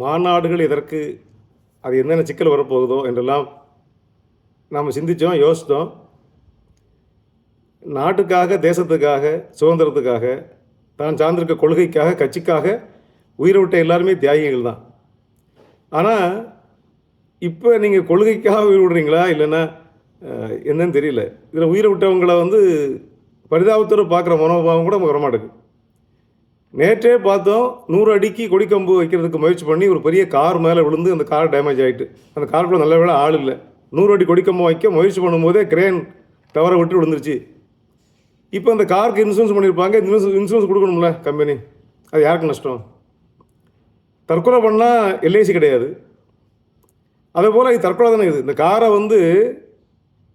மாநாடுகள் எதற்கு அது என்னென்ன சிக்கல் வரப்போகுதோ என்றெல்லாம் நாம் சிந்தித்தோம் யோசித்தோம். நாட்டுக்காக தேசத்துக்காக சுதந்திரத்துக்காக தான் சார்ந்திருக்க கொள்கைக்காக கட்சிக்காக உயிரை விட்ட எல்லாருமே தியாகிகள் தான். ஆனால் இப்போ நீங்கள் கொள்கைக்காக உயிர் விடுறீங்களா இல்லைன்னா என்னன்னு தெரியல. இதில் உயிரை விட்டவங்களை வந்து பரிதாபத்தோடு பார்க்குற மனோபாவம் கூட நமக்கு வரமாட்டேங்குது. நேற்றே பார்த்தோம் நூறு அடிக்கு கொடிக்கம்பு வைக்கிறதுக்கு முயற்சி பண்ணி ஒரு பெரிய கார் மேலே விழுந்து அந்த கார் டேமேஜ் ஆகிட்டு அந்த காருக்குள்ளே நல்ல வேலை ஆள் இல்லை. நூறு அடி கொடிக்கம்பு வைக்க முயற்சி பண்ணும்போதே கிரேன் டவரை விட்டு விழுந்துருச்சு. இப்போ அந்த காருக்கு இன்சூரன்ஸ் பண்ணியிருப்பாங்க. இன்சூரன்ஸ் இன்சூரன்ஸ் கொடுக்கணும்ல கம்பெனி அது யாருக்கு நஷ்டம்? தற்கொலை பண்ணால் எல்ஐசி கிடையாது. அதே போல் இது தற்கொலை தானே இது. இந்த காரை வந்து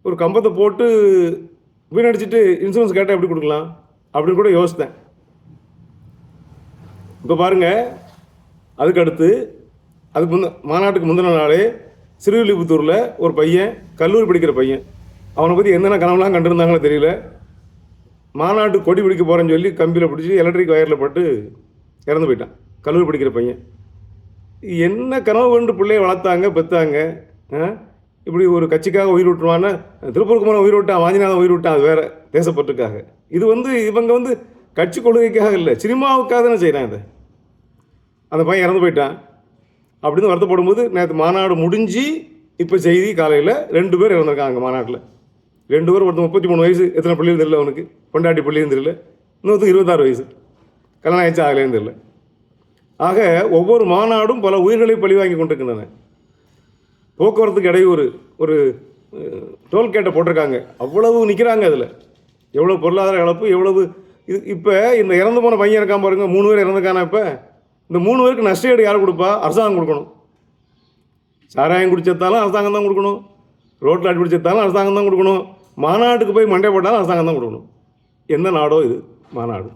ஒரு கம்பத்தை போட்டு வீணடிச்சிட்டு இன்சூரன்ஸ் கேட்டால் எப்படி கொடுக்கலாம்? அப்படின்னு கூட யோசித்தேன். இப்போ பாருங்கள் அதுக்கடுத்து அதுக்கு முந்த மாநாட்டுக்கு முந்தின நாளே சிறுவில்லிபுத்தூரில் ஒரு பையன் கல்லூரி படிக்கிற பையன் அவனை பற்றி என்னென்ன கனவுலாம் கண்டிருந்தாங்களோ தெரியல. மாநாட்டு கொடி பிடிக்க போகிறேன்னு சொல்லி கம்பியில் பிடிச்சி எலக்ட்ரிக் ஒயரில் பட்டு இறந்து போயிட்டான். கல்லூரி படிக்கிற பையன். என்ன கனவு கொண்டு பிள்ளைய வளர்த்தாங்க பெற்றாங்க இப்படி ஒரு கட்சிக்காக உயிர் விட்டுருவான்னா திருப்பூர் குமரன் உயிர் விட்டான் வாஞ்சிநாதன் உயிர் விட்டான் அது வேறு தேசப்பட்டுக்காக இது வந்து இவங்க வந்து கட்சி கொள்கைக்காக இல்லை சினிமாவுக்காக தானே செய்கிறேன் இதை. அந்த பையன் இறந்து போயிட்டான். அப்படின்னு வருத்தப்படும்போது நேற்று மாநாடு முடிஞ்சு இப்போ செய்தி காலையில் ரெண்டு பேர் இறந்துருக்காங்க மாநாட்டில். ரெண்டு பேர் ஒருத்தர் முப்பத்தி மூணு வயசு எத்தனை பிள்ளையும் தெரியல அவனுக்கு. பொண்டாட்டி பிள்ளையும் தெரியல. இன்னொருத்தர் இருபத்தாறு வயசு. கல்யாணம் ஆயிடுச்சு ஆகலையும் தெரியல. ஆக ஒவ்வொரு மாநாடும் பல உயிர்களை பழிவாங்கி கொண்டிருக்கின்றன. போக்குவரத்துக்கு இடையூறு ஒரு டோல்கேட்டை போட்டிருக்காங்க. அவ்வளவு நிற்கிறாங்க அதில். எவ்வளோ பொருளாதார இழப்பு எவ்வளவு இது இப்போ இந்த இறந்து போன பையன் இருக்கான் பாருங்க மூணு பேர் இறந்துக்கானா இப்போ? இந்த மூணு பேருக்கு நஷ்டஈடு யார் கொடுப்பா? அரசாங்கம் கொடுக்கணும். சாராயம் குடிச்சதாலும் அரசாங்கம் தான் கொடுக்கணும். ரோட்டில் அடி பிடிச்சதாலும் அரசாங்கம் தான் கொடுக்கணும். மாநாட்டுக்கு போய் மண்டை போட்டாலும் அரசாங்கம் தான் கொடுக்கணும். எந்த நாடோ இது? மாநாடு.